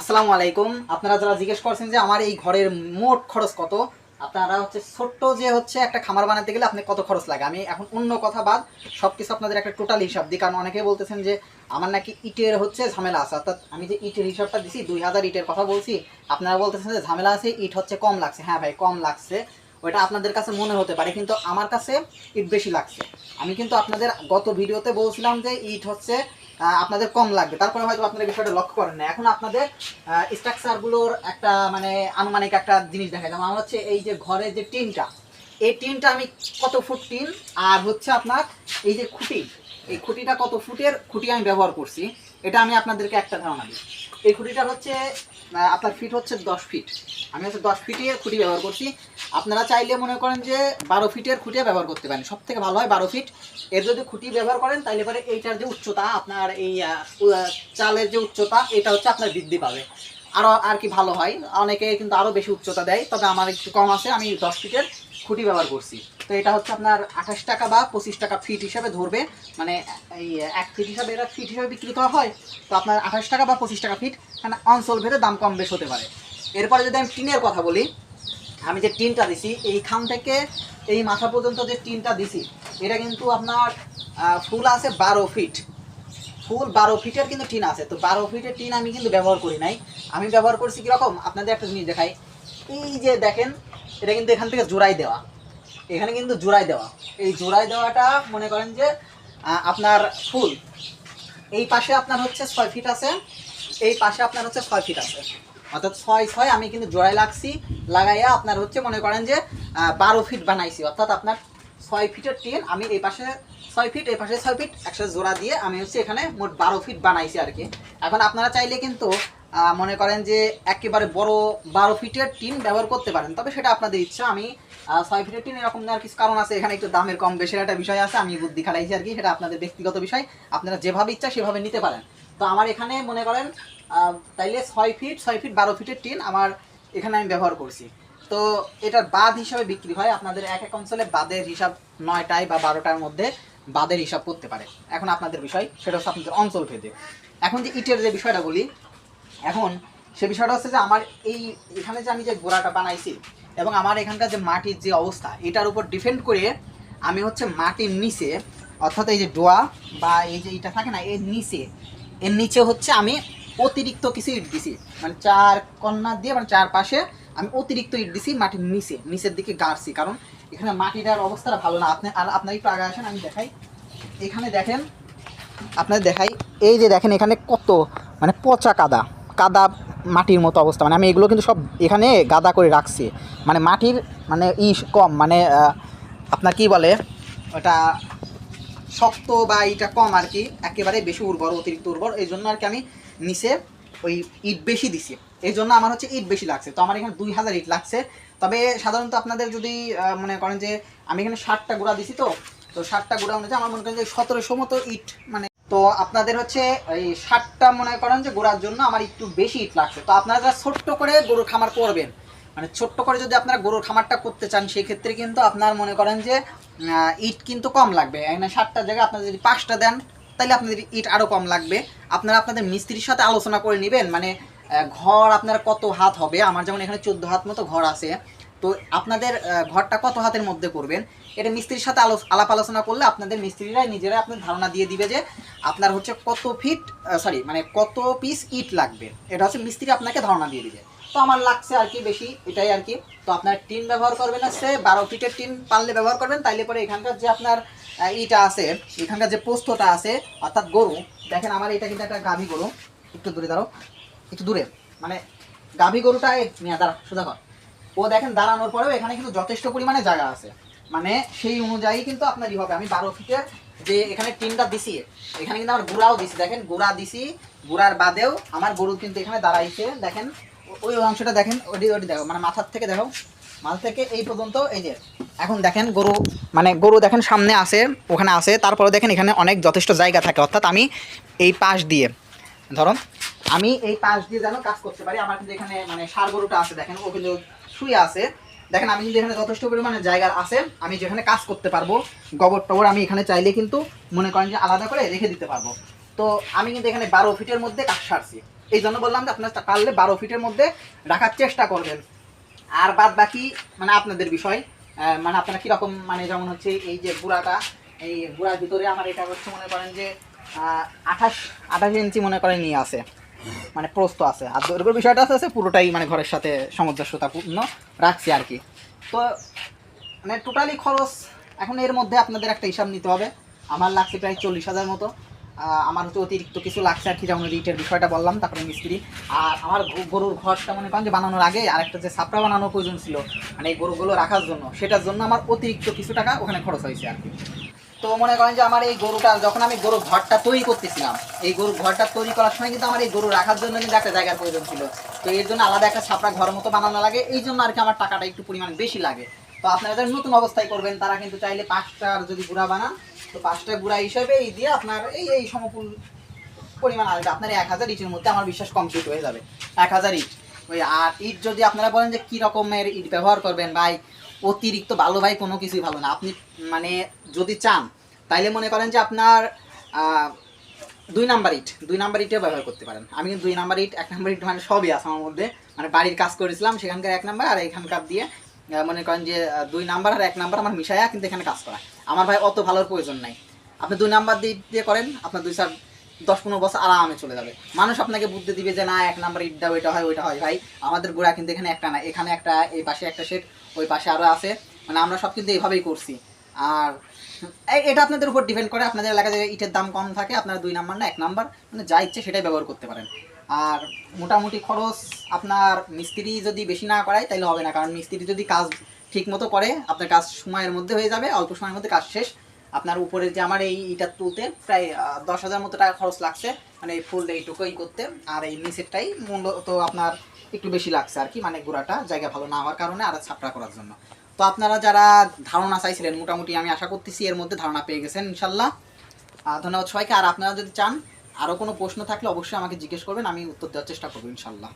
আসসালামু আলাইকুম। আপনারা যারা জিজ্ঞেস করছেন যে আমার এই ঘরের মোট খরচ কত, আপনারা হচ্ছে ছোট্ট যে হচ্ছে একটা খামার বানাতে গেলে আপনি কত খরচ লাগে? আমি এখন অন্য কথা বাদ সব কিছু আপনাদের একটা টোটাল হিসাব দিই। কারণ অনেকে বলতেছেন যে আমার নাকি ইটের হচ্ছে ঝামেলা আছে। অর্থাৎ আমি যে ইটের হিসাবটা দিছি, দুই হাজার ইটের কথা বলছি, আপনারা বলতেছেন যে ঝামেলা আছে, ইট হচ্ছে কম লাগছে। হ্যাঁ ভাই, কম লাগছে। ওইটা আপনাদের কাছে মনে হতে পারে, কিন্তু আমার কাছে ইট বেশি লাগছে। আমি কিন্তু আপনাদের গত ভিডিওতে বলছিলাম যে ইট হচ্ছে আপনাদের কম লাগবে। তারপরে হয়তো আপনারা বিষয়টা লক্ষ্য করেন না। এখন আপনাদের স্ট্রাকচারগুলোর একটা মানে আনুমানিক একটা জিনিস দেখা যায় আমার হচ্ছে এই যে ঘরের যে টিনটা, এই টিনটা আমি কত ফুট টিন? আর হচ্ছে আপনার এই যে খুঁটি, এই খুঁটিটা কত ফুটের খুঁটি আমি ব্যবহার করছি? এটা আমি আপনাদেরকে একটা ধারণা দিই। এই খুঁটিটা হচ্ছে আপনার ফিট হচ্ছে দশ ফিট আমি হচ্ছে দশ ফিটের খুঁটি ব্যবহার করছি। আপনারা চাইলে মনে করেন যে বারো ফিটের খুঁটি ব্যবহার করতে পারেন। সব থেকে ভালো হয় বারো ফিট এর যদি খুঁটি ব্যবহার করেন তাহলে পরে এইটার যে উচ্চতা, আপনার এই চালের যে উচ্চতা, এটা হচ্ছে আপনার বৃদ্ধি পাবে। আরও আর কি ভালো হয়, অনেকে কিন্তু আরও বেশি উচ্চতা দেয়, তবে আমার একটু কম আছে, আমি দশ ফিটের খুঁটি ব্যবহার করছি। তো এটা হচ্ছে আপনার আঠাশ টাকা বা পঁচিশ টাকা ফিট হিসাবে ধরবে। মানে এই এক ফিট হিসাবে, এটা ফিট হিসাবে বিক্রি করা হয়, তো আপনার আঠাশ টাকা বা পঁচিশ টাকা ফিট মানে অঞ্চল ভেদে দাম কম বেশ হতে পারে। এরপরে যদি আমি টিনের কথা বলি, আমি যে টিনটা দিছি, এইখান থেকে এই মাথা পর্যন্ত যে টিনটা দিছি, এটা কিন্তু আপনার ফুল আছে বারো ফিট ফুল বারো ফিটের কিন্তু টিন আছে, তো বারো ফিটের টিন আমি কিন্তু ব্যবহার করি নাই। আমি ব্যবহার করছি কীরকম? আপনাদের একটা জিনিস দেখাই। এই যে দেখেন, এটা কিন্তু এখান থেকে জোড়াই দেওয়া। এখানে কিন্তু জোড়াই দেওয়া। এই জোড়াই দেওয়াটা মনে করেন যে আপনার ফুল। এই পাশে আপনার হচ্ছে ছয় ফিট আছে, এই পাশে আপনার হচ্ছে ছয় ফিট আছে। অর্থাৎ ছয় ছয় আমি কিন্তু জোড়াই লাগছি, লাগাইয়া আপনার হচ্ছে মনে করেন যে বারো ফিট বানাইছি। অর্থাৎ আপনার ছয় ফিটের টিন, আমি এই পাশে ছয় ফিট এই পাশে ছয় ফিট একসাথে জোড়া দিয়ে আমি হচ্ছে এখানে মোট বারো ফিট বানাইছি আর কি। এখন আপনারা চাইলে কিন্তু মনে করেন যে একেবারে বড় বারো ফিটের টিন ব্যবহার করতে পারেন। তবে সেটা আপনাদের ইচ্ছা। আমি ছয় ফিটের টিন এরকম নেওয়ার কিছু কারণ আছে। এখানে একটু দামের কম বেশির একটা বিষয় আছে। আমি বুদ্ধি খাটাইছি আর কি। সেটা আপনাদের ব্যক্তিগত বিষয়। আপনারা যেভাবে ইচ্ছা সেভাবে নিতে পারেন। তো আমার এখানে মনে করেন তাইলে ছয় ফিট ছয় ফিট বারো ফিটের টিন আমার এখানে আমি ব্যবহার করছি। তো এটার বাদ হিসাবে বিক্রি হয়। আপনাদের এক এক অঞ্চলে বাদের হিসাব নয়টায় বা বারোটার মধ্যে বাদের হিসাব করতে পারে। এখন আপনাদের বিষয়, সেটা হচ্ছে আপনাদের অঞ্চল ভেদে। এখন যে ইটের যে বিষয়টা বলি এখন সে বিষয়টা হচ্ছে যে আমার এই, এখানে যে আমি যে গোড়াটা বানাইছি এবং আমার এখানকার যে মাটির যে অবস্থা, এটার উপর ডিপেন্ড করে আমি হচ্ছে মাটির নিচে, অর্থাৎ এই যে ডোয়া বা এই যে এটা থাকে না, এর নিচে এর নিচে হচ্ছে আমি অতিরিক্ত কিছু ইট দিছি। মানে চার কন্যা দিয়ে মানে চার পাশে আমি অতিরিক্ত ইট দিছি মাটির নিচে, নিচের দিকে গাড়ছি। কারণ এখানে মাটিটার অবস্থাটা ভালো না। আপনি, আর আপনার একটু আগে আসেন, আমি দেখাই। এখানে দেখেন, আপনাদের দেখাই। এই যে দেখেন, এখানে কত মানে পচা কাদা। কাদা মাটির মতো অবস্থা। মানে আমি এগুলো কিন্তু সব এখানে গাদা করে রাখছি। মানে মাটির মানে ই কম মানে আপনার কি বলে, ওটা শক্ত বা এইটা কম আর কি, একেবারে বেশি উর্বর, অতিরিক্ত উর্বর। এই জন্য আর কি আমি নিচে ওই ইট বেশি দিছি। এই জন্য আমার হচ্ছে ইট বেশি লাগছে। তো আমার এখানে দুই হাজার ইট লাগছে। তবে সাধারণত আপনাদের যদি মনে করেন যে আমি এখানে ষাটটা গুঁড়া দিছি তো তো ষাটটা গুঁড়া অনুযায়ী আমার মনে করেন যে সতেরোশো মতো ইট মানে তো আপনাদের হচ্ছে এই ষাটটা মনে করেন যে গোড়ার জন্য আমার একটু বেশি ইট লাগছে। তো আপনারা যারা ছোট্ট করে গরুর খামার করবেন মানে ছোট্ট করে যদি আপনারা গরুর খামারটা করতে চান সেই ক্ষেত্রে কিন্তু আপনার মনে করেন যে ইট কিন্তু কম লাগবে। এখানে ষাটটা জায়গায় আপনারা যদি পাঁচটা দেন, তাহলে আপনাদের ইট আরও কম লাগবে। আপনারা আপনাদের মিস্ত্রির সাথে আলোচনা করে নেবেন মানে ঘর আপনার কত হাত হবে? আমার যেমন এখানে চোদ্দ হাত মতো ঘর আছে। তো আপনাদের ঘরটা কত হাতের মধ্যে করবেন? এটা মিস্ত্রির সাথে আলো, আলাপ আলোচনা করলে আপনাদের মিস্ত্রিরাই নিজেরাই আপনার ধারণা দিয়ে দিবে যে আপনার হচ্ছে কত ফিট সরি মানে কত পিস ইট লাগবে। এটা হচ্ছে মিস্ত্রি আপনাকে ধারণা দিয়ে দিবে। তো আমার লাগছে আর কি বেশি, এটাই আর কি। তো আপনার টিন ব্যবহার করবেন হচ্ছে বারো ফিটের টিন পারলে ব্যবহার করবেন, তাইলে পরে এখানকার যে আপনার ইটা আছে, এখানকার যে পোস্তটা আছে, অর্থাৎ গরু, দেখেন আমার এটা কিন্তু একটা গাভী গরু। একটু দূরে দাঁড়ো একটু দূরে। মানে গাভী গরুটা এই মিয়া দাঁড়া, সোজা কর। ও দেখেন দাঁড়ানোর পরেও এখানে কিন্তু যথেষ্ট পরিমাণে জায়গা আছে। মানে সেই অনুযায়ী কিন্তু আপনারই হবে। আমি বারো ফিটের যে এখানে টিনটা দিছি, এখানে কিন্তু আমার গুড়াও দিছি। দেখেন, গুড়া দিছি, গুড়ার বাদেও আমার গরু কিন্তু এখানে দাঁড়াইছে। দেখেন ওই অংশটা দেখেন, ওটি ওটি দেখো মানে মাথার থেকে দেখো। মাথা থেকে এই পর্যন্ত, এই যে, এখন দেখেন গরু মানে গরু দেখেন সামনে আছে, ওখানে আছে। তারপরে দেখেন এখানে অনেক যথেষ্ট জায়গা থাকে। অর্থাৎ আমি এই পাশ দিয়ে ধরো আমি এই পাশ দিয়ে যেন কাজ করতে পারি, আমার কিন্তু এখানে মানে সার গরুটা আছে, দেখেন, ও কিন্তু শুয়ে আছে। দেখেন, আমি কিন্তু এখানে যথেষ্ট পরিমাণে জায়গা আছে, আমি যেখানে কাজ করতে পারব, গোবর টবর আমি এখানে চাইলে কিন্তু মনে করেন যে আলাদা করে রেখে দিতে পারব। তো আমি কিন্তু এখানে বারো ফিটের মধ্যে কাজ সারছি। এই জন্য বললাম যে আপনার পারলে বারো ফিটের মধ্যে রাখার চেষ্টা করবেন। আর বাদ বাকি মানে আপনাদের বিষয় মানে আপনারা কীরকম মানে যেমন হচ্ছে এই যে বুড়াটা এই বুড়ার ভিতরে আমার এটা হচ্ছে মনে করেন যে আঠাশ আঠাশ ইঞ্চি মনে করেন নিয়ে আছে। মানে প্রস্ত আছে। আর দৈর্ঘ্যের বিষয়টা আছে পুরোটাই মানে ঘরের সাথে সামঞ্জস্যতাপূর্ণ রাখছি আর কি। তো মানে টোটালি খরচ এখন এর মধ্যে আপনাদের একটা হিসাব নিতে হবে। আমার লাগছে প্রায় চল্লিশ হাজার মতো। আমার হচ্ছে অতিরিক্ত কিছু লাগছে আর কি, যেমন রিটের বিষয়টা বললাম, তারপরে মিস্ত্রি। আর আমার গরুর ঘরটা মনে করেন যে বানানোর আগে আরেকটা যে সাপড়া বানানোর প্রয়োজন ছিল মানে এই গরুগুলো রাখার জন্য, সেটার জন্য আমার অতিরিক্ত কিছু টাকা ওখানে খরচ হয়েছে আর কি। তো মনে করেন যে আমার এই গরুটা, যখন আমি গরুর ঘরটা তৈরি করতেছিলাম, এই গরুর ঘরটা তৈরি করার সময় কিন্তু আমার এই গরু রাখার জন্য কিন্তু একটা জায়গার প্রয়োজন ছিল। তো এর জন্য আলাদা একটা ছাপড়া ঘর মতো বানানো লাগে, এই জন্য আর কি আমার টাকাটা একটু পরিমাণ বেশি লাগে। তো আপনারা যারা নতুন অবস্থায় করবেন, তারা কিন্তু চাইলে পাঁচটার যদি গুঁড়া বানান, তো পাঁচটা গুঁড়া হিসেবে এই দিয়ে আপনার এই এই সমকুল পরিমাণ আসবে আপনার এক হাজার ইটের মধ্যে আমার বিশ্বাস কমপ্লিট হয়ে যাবে। এক হাজার ইট। ওই আর ইট যদি আপনারা বলেন যে কী রকমের ইট ব্যবহার করবেন, ভাই অতিরিক্ত ভালো ভাই কোনো কিছুই ভালো না। আপনি মানে যদি চান, তাইলে মনে করেন যে আপনার দুই নাম্বার ইট, দুই নাম্বার ইটও ব্যবহার করতে পারেন। আমি দুই নাম্বার ইট, এক নাম্বার ইট মানে সবই আছে আমার মধ্যে। মানে বাড়ির কাজ করেছিলাম, সেখানকার এক নাম্বার আর এখানকার দিয়ে মনে করেন যে দুই নাম্বার আর এক নাম্বার আমার মিশায়া কিন্তু এখানে কাজ করা। আমার ভাই অত ভালোর প্রয়োজন নাই। আপনি দুই নাম্বার দিয়ে দিয়ে করেন, আপনার দুই চার দশ পনেরো বছর আরামে চলে যাবে। মানুষ আপনাকে বুদ্ধি দিবে যে, না, এক নাম্বার ইট দাও, এটা হয়, ওইটা হয়। ভাই, আমাদের গোড়া কিন্তু এখানে একটা না, এখানে একটা, এই পাশে একটা সেট ওই পাশে আরও আছে। মানে আমরা সব কিন্তু এইভাবেই করছি। আর এটা আপনাদের উপর ডিপেন্ড করে। আপনাদের এলাকায় যে ইটের দাম কম থাকে, আপনারা দুই নাম্বার না, এক নাম্বার মানে যা ইচ্ছে সেটাই ব্যবহার করতে পারেন। আর মোটামুটি খরচ আপনার মিস্ত্রি যদি বেশি না করায় তাহলে হবে না। কারণ মিস্ত্রি যদি কাজ ঠিক মতো করে, আপনার কাজ সময়ের মধ্যে হয়ে যাবে, অল্প সময়ের মধ্যে কাজ শেষ। আপনার উপরে যে আমার এই ইটা তুলতে প্রায় দশ হাজার মতো টাকা খরচ লাগছে মানে এই ফুল এইটুকুই করতে। আর এই নিচেরটাই মূলত আপনার একটু বেশি লাগছে আর কি মানে গোড়াটা জায়গা ভালো না হওয়ার কারণে আর ছাপড়া করার জন্য। তো আপনারা যারা ধারণা চাইছিলেন, মোটামুটি আমি আশা করতেছি এর মধ্যে ধারণা পেয়ে গেছেন, ইনশাল্লাহ। ধন্যবাদ সবাইকে। আর আপনারা যদি চান আরও কোনো প্রশ্ন থাকলে অবশ্যই আমাকে জিজ্ঞেস করবেন, আমি উত্তর দেওয়ার চেষ্টা করব, ইনশাল্লাহ।